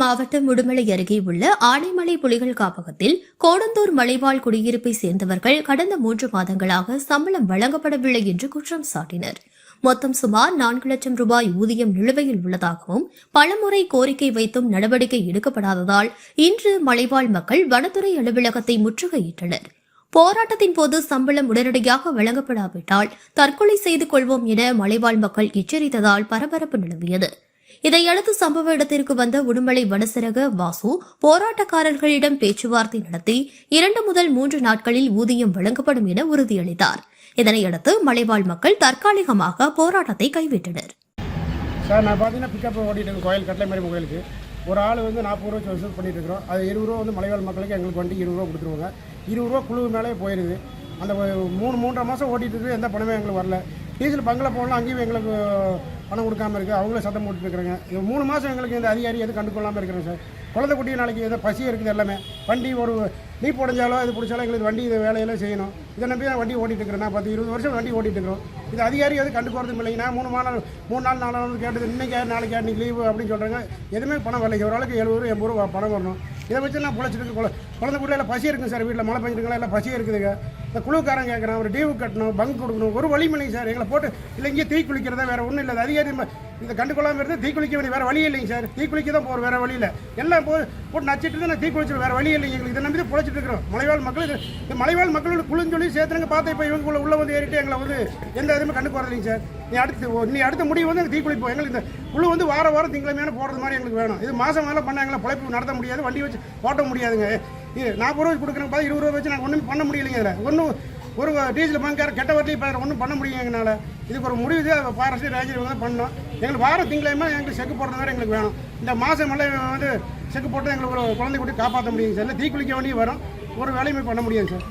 மாவட்டம் உடுமலை அருகே உள்ள ஆனைமலை புலிகள் காப்பகத்தில் கோடந்தூர் மலைவாழ் குடியிருப்பை சேர்ந்தவர்கள் கடந்த மூன்று மாதங்களாக சம்பளம் வழங்கப்படவில்லை என்று குற்றம் சாட்டினர். மொத்தம் சுமார் நான்கு லட்சம் ரூபாய் ஊதியம் நிலுவையில் உள்ளதாகவும் பலமுறை கோரிக்கை வைத்தும் நடவடிக்கை எடுக்கப்படாததால் இன்று மலைவாழ் மக்கள் வனத்துறை அலுவலகத்தை முற்றுகையிட்டனர். போராட்டத்தின் போது சம்பளம் உடனடியாக வழங்கப்படாவிட்டால் தற்கொலை செய்து கொள்வோம் என மலைவாழ் மக்கள் எச்சரித்ததால் பரபரப்பு நிலவியது. இதையடுத்து சம்பவ இடத்திற்கு வந்த உடுமலை வனசரக வாசு போராட்டக்காரர்களிடம் பேச்சுவார்த்தை நடத்தி இரண்டு முதல் மூன்று நாட்களில் ஊதியம் வழங்கப்படும் என உறுதியளித்தார். இதனையடுத்து மலைவாழ் மக்கள் தற்காலிகமாக போராட்டத்தை கைவிட்டனர். சார் நான் பார்த்தீங்கன்னா பிக்கப் ஓட்டிட்டு கோயில் கட்டளை கோயிலுக்கு. ஒரு ஆள் வந்து நாற்பது ரூபா வசூல் பண்ணிட்டு இருக்கிறோம். அது இருபது ரூபா வந்து மலைவாழ் மக்களுக்கு எங்களுக்கு வண்டி இருபது ரூபா கொடுத்துருவாங்க. இருபது ரூபா குழு மேலே போயிருது. அந்த ஒரு மூணு மூன்றரை மாதம் ஓட்டிட்டு இருக்கு. எந்த பணமே எங்களுக்கு வரல. டீசல் பங்கில் போகலாம் அங்கேயும் எங்களுக்கு பணம் கொடுக்காம இருக்குது அவங்களே சத்தம் போட்டுட்டு இருக்கிறாங்க. இது மூணு மாதம் எங்களுக்கு இந்த அதிகாரி எதுவும் கண்டுக்கொள்ளாமல் இருக்கிறேன் சார். குழந்தை குட்டி நாளைக்கு எதோ பசி இருக்குது எல்லாமே. வண்டி ஒரு நீ உடஞ்சாலோ இது பிடிச்சாலும் எங்களுக்கு வண்டி இது வேலையெல்லாம் செய்யணும். இதை நம்பி தான் வண்டி ஓட்டிட்டு இருக்கிறேன் நான் பத்து இருபது வருஷம் வண்டி ஓட்டிட்டு இருக்கிறோம். இது அதிகாரி எதுவும் கண்டு போகிறதும் மூணு நாள் மூணு நாள் நாலு நாள் கேட்டது இன்னைக்கு நாளைக்கு இன்னைக்கு லீவு அப்படின்னு சொல்கிறாங்க எதுவுமே பணம் வரல ஒரு ஆளுக்கு எழுபது ரூபா எண்பது ரூபா பணம் வரணும். இதை வச்சு நான் பிழைச்சிட்டு குழ குழந்தை குட்டியில் பசி இருக்குங்க சார். வீட்டில் மழை பெஞ்சிருக்கலாம் எல்லாம் பசி இருக்குதுங்க. இந்த குழுக்காரன் கேட்குறான் ஒரு டீவு கட்டணும் பங்க் கொடுக்கணும் ஒரு வழி இல்லைங்க சார் எங்களை போட்டு இல்லை இங்கே தீ குளிக்கிறதா வேறு ஒன்றும் இல்லை அதிகாரி ம- இதை இருந்து தீ குளிக்க வேண்டிய வேறு வழி இல்லைங்க சார். தீ குளிக்க தான் போகிற வேறு வழியில் எல்லாம் போ போட்டு நச்சிட்டு தான் நான் தீ குளிச்சு வேறு வழி இல்லைங்க எங்களுக்கு. இதை நம்பி தான் பிழைச்சிட்டு இருக்கிறோம். மலைவாழ் மக்கள் இந்த மலைவாழ் மக்களோட குழுன்னு சொல்லி சேர்த்துங்க பார்த்து இப்போ இவங்க உள்ள வந்து ஏறிட்டு எங்களை வந்து எந்த இதுவுமே கண்டுக்கு வரலைங்க சார். நீ அடுத்து நீ அடுத்த முடிவு வந்து தீ குளிப்போம். எங்களுக்கு இந்த குழு வந்து வார வாரம் திங்களமையான போடுறது மாதிரி எங்களுக்கு வேணும். இது மாதம் மேலே பண்ணால் எங்களை பிழைப்பு நடத்த முடியாது வண்டி வச்சு ஓட்ட முடியாதுங்க. இது நாற்பது ரூபா கொடுக்குறேன் பார்த்து இருபது ரூபா வச்சு நாங்கள் ஒன்றும் பண்ண முடியலைங்க இதில். ஒன்றும் ஒரு டீசல் பங்கார கெட்ட வட்டி இப்போ ஒன்றும் பண்ண முடியும் எங்களால் இதுக்கு ஒரு முடிவு ஃபாரஸ்ட் ரேஞ்சர் வந்து பண்ணோம் எங்களுக்கு வார திங்களையுமே எங்களுக்கு செக்கு போடுறது வேறு எங்களுக்கு வேணும். இந்த மாதம் மழை வந்து செக்கு போட்டு எங்களுக்கு ஒரு குழந்தை கூட்டி காப்பாற்ற முடியுங்க சார். இல்லை தீக்குளிக்க வேண்டிய வரும். ஒரு வேலையுமே பண்ண முடியாது சார்.